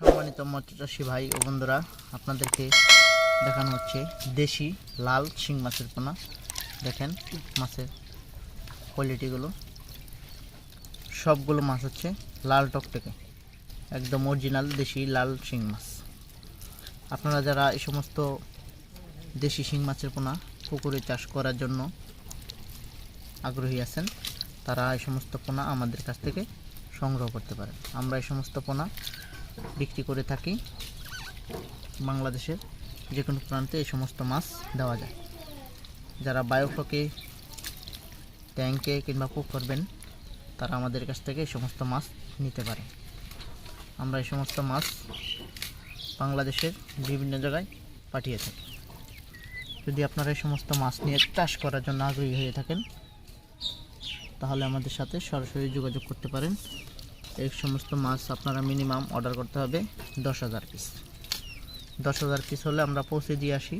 সম্মানিত মৎস্য চাষী ভাই ও বন্ধুরা, আপনাদেরকে দেখানো হচ্ছে দেশি লাল শিং মাছের পোনা। দেখেন মাছের কোয়ালিটিগুলো সবগুলো মাছ হচ্ছে লাল টকটকে একদম অরিজিনাল দেশি লাল শিং মাছ। আপনারা যারা এই সমস্ত দেশি শিং মাছের পোনা পুকুরে চাষ করার জন্য আগ্রহী আছেন, তারা এই সমস্ত পোনা আমাদের কাছ থেকে সংগ্রহ করতে পারেন। আমরা এই সমস্ত পোনা বিক্রি করে থাকি। বাংলাদেশের যে কোনো প্রান্তে এই সমস্ত মাছ দেওয়া যায়। যারা বায়োফ্লকে ট্যাঙ্কে কিংবা কুক করবেন, তারা আমাদের কাছ থেকে এই সমস্ত মাছ নিতে পারে। আমরা এই সমস্ত মাছ বাংলাদেশের বিভিন্ন জায়গায় পাঠিয়ে থাকি। যদি আপনারা এই সমস্ত মাছ নিয়ে চাষ করার জন্য আগ্রহী হয়ে থাকেন, তাহলে আমাদের সাথে সরাসরি যোগাযোগ করতে পারেন। এই সমস্ত মাছ আপনারা মিনিমাম অর্ডার করতে হবে দশ হাজার পিস দশ হাজার পিস হলে আমরা পৌঁছে দিয়ে আসি।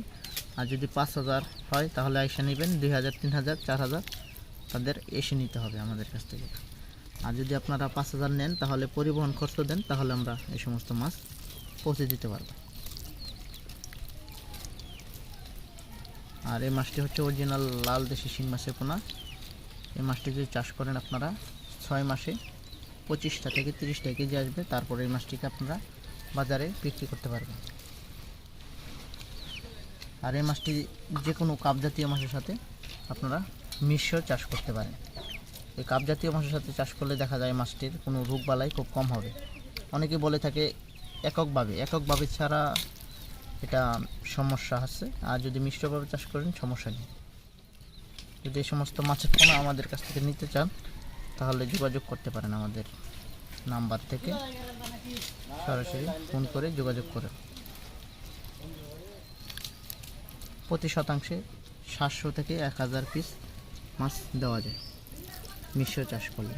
আর যদি পাঁচ হাজার হয়, তাহলে এসে নেবেন দুই হাজার, তিন হাজার, চার হাজার। তাদের এসে নিতে হবে আমাদের কাছ থেকে। আর যদি আপনারা পাঁচ হাজার নেন, তাহলে পরিবহন খরচ দেন, তাহলে আমরা এই সমস্ত মাছ পৌঁছে দিতে পারব। আর এই মাছটি হচ্ছে অরিজিনাল লাল দেশি শিং মাছের পোনা। এই মাছটি যদি চাষ করেন আপনারা, ছয় মাসে পঁচিশটা থেকে তিরিশটা কেজি আসবে, তারপরে এই মাছটিকে আপনারা বাজারে বিক্রি করতে পারবেন। আর এই মাছটি যে কোনো কাপ জাতীয় মাছের সাথে আপনারা মিশ্র চাষ করতে পারেন। এই কাপ জাতীয় মাছের সাথে চাষ করলে দেখা যায় মাছটির কোনো রোগ বালাই খুব কম হবে। অনেকে বলে থাকে এককভাবে এককভাবে ছাড়া এটা সমস্যা আছে, আর যদি মিশ্রভাবে চাষ করেন সমস্যা নেই। যদি এই সমস্ত মাছের পোনা আমাদের কাছ থেকে নিতে চান তাহলে যোগাযোগ করতে পারেন আমাদের নাম্বার থেকে। সরাসরি ফোন করে যোগাযোগ করেন। প্রতি শতাংশে সাতশো থেকে এক হাজার পিস মাছ দেওয়া যায় মিশ্র চাষ করলে।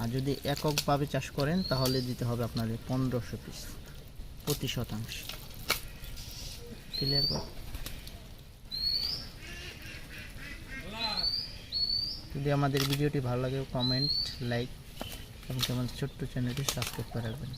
আর যদি এককভাবে চাষ করেন, তাহলে দিতে হবে আপনাদের পনেরোশো পিস প্রতি শতাংশ। ক্লিয়ার কর যদি আমাদের ভিডিওটি ভালো লাগে কমেন্ট লাইক এবং আমাদের ছোট্ট চ্যানেলটি সাবস্ক্রাইব করে রাখবেন।